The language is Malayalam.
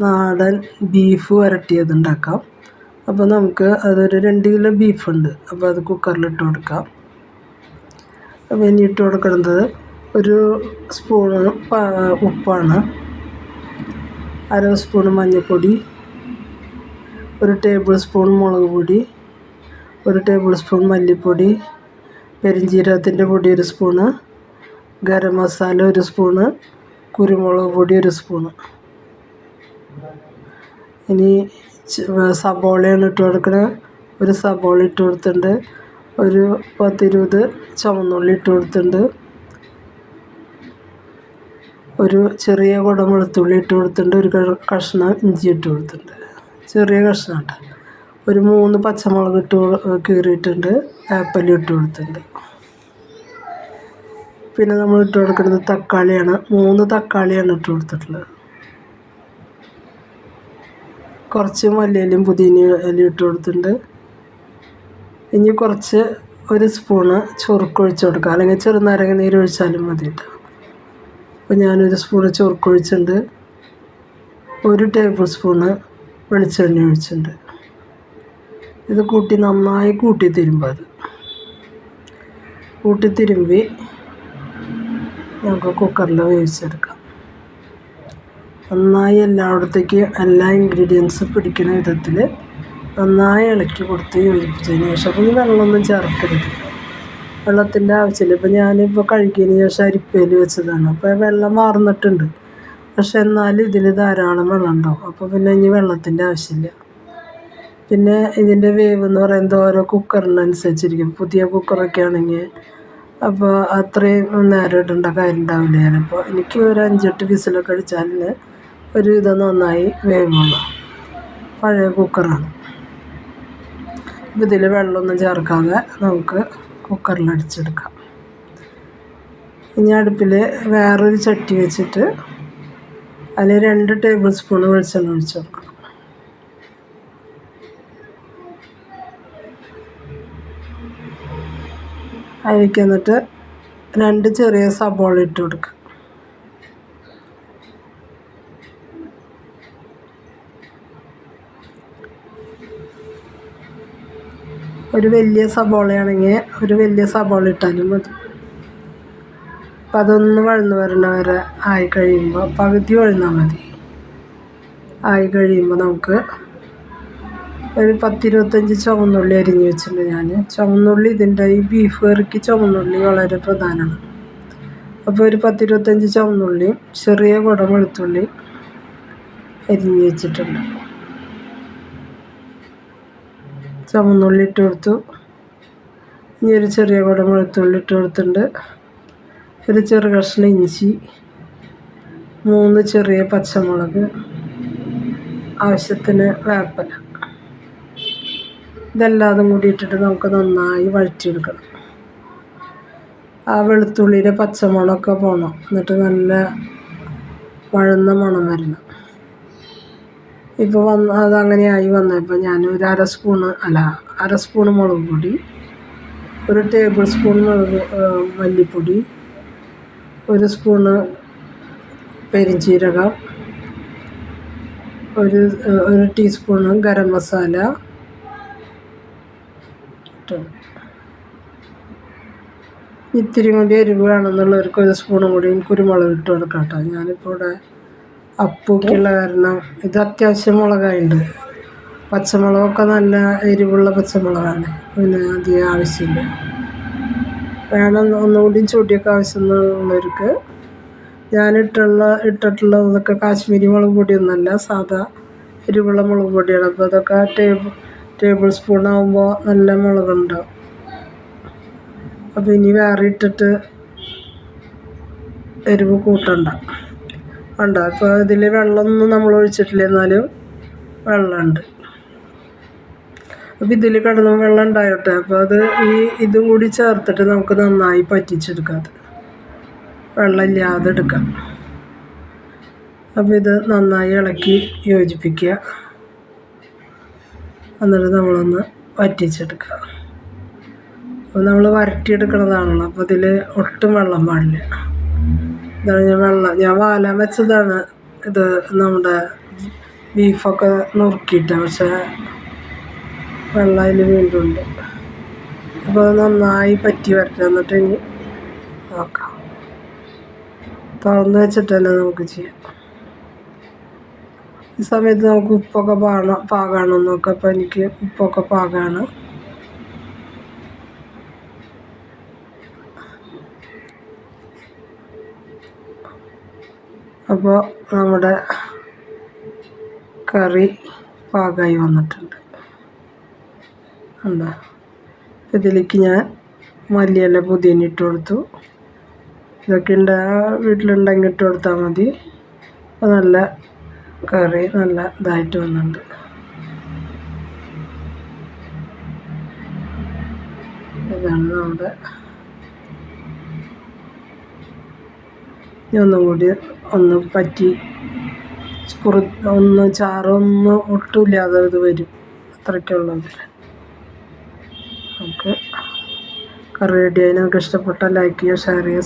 നാടൻ ബീഫ് വരട്ടിയത് ഉണ്ടാക്കാം. അപ്പോൾ നമുക്ക് അതൊരു രണ്ട് കിലോ ബീഫ് ഉണ്ട് അപ്പോൾ അത് കുക്കറിലിട്ട് കൊടുക്കാം. അപ്പോൾ ഇനി ഇട്ട് കൊടുക്കുന്നത് ഒരു സ്പൂണ് ഉപ്പാണ്. അര സ്പൂൺ മഞ്ഞൾപ്പൊടി ഒരു ടേബിൾ സ്പൂൺ മുളക് പൊടി ഒരു ടേബിൾ സ്പൂൺ മല്ലിപ്പൊടി പെരിഞ്ജീരകത്തിന്റെ പൊടി ഒരു സ്പൂണ് ഗരം മസാല ഒരു സ്പൂണ് കുരുമുളക് പൊടി ഒരു സ്പൂണ് ഇനി സബോളയാണ് ഇട്ട് കൊടുക്കുന്നത് ഒരു സബോള ഇട്ട് കൊടുത്തിട്ടുണ്ട്. ഒരു പത്തിരുപത് ചുവന്നുള്ളി ഇട്ട് കൊടുത്തിട്ടുണ്ട്. ഒരു ചെറിയ കുടം വെളുത്തുള്ളി ഇട്ട് കൊടുത്തിട്ടുണ്ട്. ഒരു കഷ്ണം ഇഞ്ചി ഇട്ട് കൊടുത്തിട്ടുണ്ട്. ചെറിയ കഷ്ണം ഒരു മൂന്ന് പച്ചമുളക് ഇട്ട് കീറിയിട്ടുണ്ട്. ആപ്പിൾ ഇട്ട് കൊടുത്തിട്ടുണ്ട്. പിന്നെ നമ്മൾ ഇട്ട് കൊടുക്കുന്നത് തക്കാളിയാണ്. മൂന്ന് തക്കാളിയാണ് ഇട്ട് കൊടുത്തിട്ടുള്ളത്. കുറച്ച് മല്ലിയിലും പുതിന ഇല ഇട്ട് കൊടുത്തിട്ടുണ്ട്. ഇനി കുറച്ച് ഒരു സ്പൂണ് ചൊറുക്ക് ഒഴിച്ച് കൊടുക്കുക അല്ലെങ്കിൽ ചെറുനാരങ്ങ നീര് ഒഴിച്ചാലും മതി കേട്ടോ അപ്പോൾ ഞാനൊരു സ്പൂണ് ചൊറുക്ക് ഒഴിച്ചിട്ടുണ്ട്. ഒരു ടേബിൾ സ്പൂണ് വെളിച്ചെണ്ണ ഒഴിച്ചിട്ടുണ്ട്. ഇത് കൂട്ടി നന്നായി കൂട്ടി തിരുമ്പുക അത്. കൂട്ടി തിരുമ്പി നമുക്ക് കുക്കറിൽ വേവിച്ചെടുക്കാം. നന്നായി എല്ലായിടത്തേക്ക് എല്ലാ ഇൻഗ്രീഡിയൻസും പിടിക്കുന്ന വിധത്തിൽ നന്നായി ഇളക്കി കൊടുത്ത് യോജിപ്പിച്ചതിന് ശേഷം അപ്പോൾ വെള്ളമൊന്നും ചേർക്കരുത്. വെള്ളത്തിന്റെ ആവശ്യമില്ല. ഇപ്പോൾ ഞാനിപ്പോൾ കഴുകിയതിന് ശേഷം അരിപ്പയിൽ വെച്ചതാണ്. അപ്പോൾ വെള്ളം മാറുന്നിട്ടുണ്ട് പക്ഷെ എന്നാലും ഇതിൽ ധാരാളം വെള്ളം ഉണ്ടാവും അപ്പോൾ പിന്നെ ഇനി വെള്ളത്തിന്റെ ആവശ്യമില്ല. പിന്നെ ഇതിന്റെ വേവ് എന്ന് പറയുന്നത് ഓരോ കുക്കറിനനുസരിച്ചിരിക്കും. പുതിയ കുക്കറൊക്കെ ആണെങ്കിൽ അപ്പോൾ അത്രയും നേരം ഇടേണ്ട കാര്യം ഉണ്ടാവില്ല. ഞാനപ്പോൾ എനിക്ക് ഒരു അഞ്ചെട്ട് വിസിലൊക്കെ അടിച്ചാൽ ഒരു വിധം നന്നായി വേവുള്ളൂ പഴയ കുക്കറാണ് ഇതിൽ വെള്ളമൊന്നും ചേർക്കാതെ നമുക്ക് കുക്കറിൽ അടിച്ചെടുക്കാം. ഇനി അടുപ്പിൽ വേറൊരു ചട്ടി വെച്ചിട്ട് അതിൽ രണ്ട് ടേബിൾ സ്പൂൺ വെളിച്ചെണ്ണ ഒഴിച്ച് അതിലേക്ക് എന്നിട്ട് രണ്ട് ചെറിയ സബോള ഇട്ട് കൊടുക്കുക ഒരു വലിയ സബോളയാണെങ്കിൽ ഒരു വലിയ സബോള ഇട്ടാലും മതി. അപ്പം അതൊന്ന് വഴന്ന് വരണ വരെ ആയി കഴിയുമ്പോൾ പകുതി വഴുന്നാൽ മതി. ആയി കഴിയുമ്പോൾ നമുക്ക് ഒരു പത്തിരുപത്തഞ്ച് ചുവന്നുള്ളി അരിഞ്ഞ് വെച്ചിട്ടുണ്ട് ഞാൻ. ചുവന്നുള്ളി ഇതിന്റെ ഈ ബീഫ് കറിക്ക് ചുവന്നുള്ളി വളരെ പ്രധാനമാണ്. അപ്പോൾ ഒരു പത്തിരുപത്തഞ്ച് ചുവന്നുള്ളിയും ചെറിയ കുടം വെളുത്തുള്ളി അരിഞ്ഞ് വെച്ചിട്ടുണ്ട്. ചുവന്നുള്ളി ഇട്ട് കൊടുത്തു. ഇനി ഒരു ചെറിയ കുടമുളത്തുള്ളി ഇട്ട് കൊടുത്തിട്ടുണ്ട്. ഒരു ചെറു കഷ്ണം ഇഞ്ചി മൂന്ന് ചെറിയ പച്ചമുളക് ആവശ്യത്തിന് വേപ്പല. ഇതെല്ലാതും കൂടി ഇട്ടിട്ട് നമുക്ക് നന്നായി വഴറ്റിയെടുക്കണം. ആ വെളുത്തുള്ളിയിലെ പച്ചമുളകൊക്കെ പോകണം എന്നിട്ട് നല്ല വഴന്ന മണം വരണം. ഇപ്പോൾ വന്ന് അതങ്ങനെയായി വന്നപ്പോൾ ഞാൻ ഒരു അര സ്പൂണ് അല്ല അര സ്പൂണ് മുളക് പൊടി ഒരു ടേബിൾ സ്പൂൺ മുളക് മല്ലിപ്പൊടി ഒരു സ്പൂണ് പെരിഞ്ചീരകം ഒരു ഒരു ടീസ്പൂണ് ഗരം മസാല ഇത്തിരി കൂടി എരിവ് വേണമെന്നുള്ളവർക്ക് ഒരു സ്പൂണും കൂടി കുരുമുളക് ഇട്ട് കൊടുക്കാം കേട്ടോ ഞാനിപ്പോൾ ഇവിടെ അപ്പൂക്കുള്ള കാരണം. ഇത് അത്യാവശ്യം മുളകായുണ്ട്. പച്ചമുളകൊക്കെ നല്ല എരിവുള്ള പച്ചമുളകാണ്. പിന്നെ അധികം ആവശ്യമില്ല. വേണം ഒന്നുകൂടി ചൂടിയൊക്കെ ആവശ്യമുള്ളവർക്ക് ഞാൻ ഇട്ടുള്ള ഇട്ടിട്ടുള്ളതൊക്കെ കാശ്മീരി മുളക് പൊടിയൊന്നുമല്ല. സാധാ എരിവുള്ള മുളക് പൊടിയാണ്. അപ്പോൾ അതൊക്കെ ടേബിൾ ടേബിൾ സ്പൂൺ ആകുമ്പോൾ നല്ല മുളകുണ്ടാവും. അപ്പോൾ ഇനി വേറെ ഇട്ടിട്ട് എരിവ് കൂട്ടണ്ട. വേണ്ട അപ്പോൾ ഇതിൽ വെള്ളമൊന്നും നമ്മൾ ഒഴിച്ചിട്ടില്ല. എന്നാലും വെള്ളമുണ്ട്. അപ്പോൾ ഇതിൽ കിടന്ന് വെള്ളം ഉണ്ടായോട്ടെ. അപ്പോൾ അത് ഈ ഇതും കൂടി ചേർത്തിട്ട് നമുക്ക് നന്നായി പറ്റിച്ചെടുക്കാം വെള്ളമില്ലാതെ എടുക്കാം. അപ്പോൾ ഇത് നന്നായി ഇളക്കി യോജിപ്പിക്കുക. എന്നിട്ട് നമ്മളൊന്ന് വറ്റിച്ചെടുക്കുക. അപ്പോൾ നമ്മൾ വരട്ടിയെടുക്കണതാണല്ലോ. അപ്പോൾ ഇതിൽ ഒട്ടും വെള്ളം പാടില്ല. ഇതാണ് ഞാൻ വെള്ളം ഞാൻ വാലാൻ വെച്ചതാണ്. ഇത് നമ്മുടെ ബീഫൊക്കെ നുറുക്കിയിട്ട് പക്ഷേ വെള്ളം അതിൽ വീണ്ടുണ്ട്. അപ്പോൾ നന്നായി പറ്റി വരട്ടെ എന്നിട്ട് ഇനി നോക്കാം. തുറന്ന് വെച്ചിട്ട് തന്നെ നമുക്ക് ചെയ്യാം ഈ സമയത്ത് നമുക്ക് ഉപ്പൊക്കെ പാകണം പാകണം നോക്കാം അപ്പോൾ എനിക്ക് ഉപ്പൊക്കെ പാകമാണ് അപ്പോൾ നമ്മുടെ കറി പാകമായി വന്നിട്ടുണ്ട്. ഉണ്ടോ ഇതിലേക്ക് ഞാൻ മല്ലിയല്ല പുതിയന ഇട്ട് കൊടുത്തു. ഇതൊക്കെ ഉണ്ട്. വീട്ടിലുണ്ടെങ്കിൽ ഇട്ട് കൊടുത്താൽ മതി. അപ്പോൾ നല്ല കറി നല്ല ഇതായിട്ട് വന്നിട്ടുണ്ട്. ഇതാണ് നമ്മുടെ ഇനി ഒന്നും കൂടി ഒന്ന് പറ്റി. കുറു ഒന്ന് ചാറൊന്നും ഒട്ടുമില്ലാതെ ഇത് വരും. അത്രയ്ക്കുള്ളത് നമുക്ക് കറി റെഡി ആയി. നിങ്ങൾക്ക് ഇഷ്ടപ്പെട്ടാൽ ലൈക്ക് ചെയ്യുക ഷെയർ ചെയ്യുക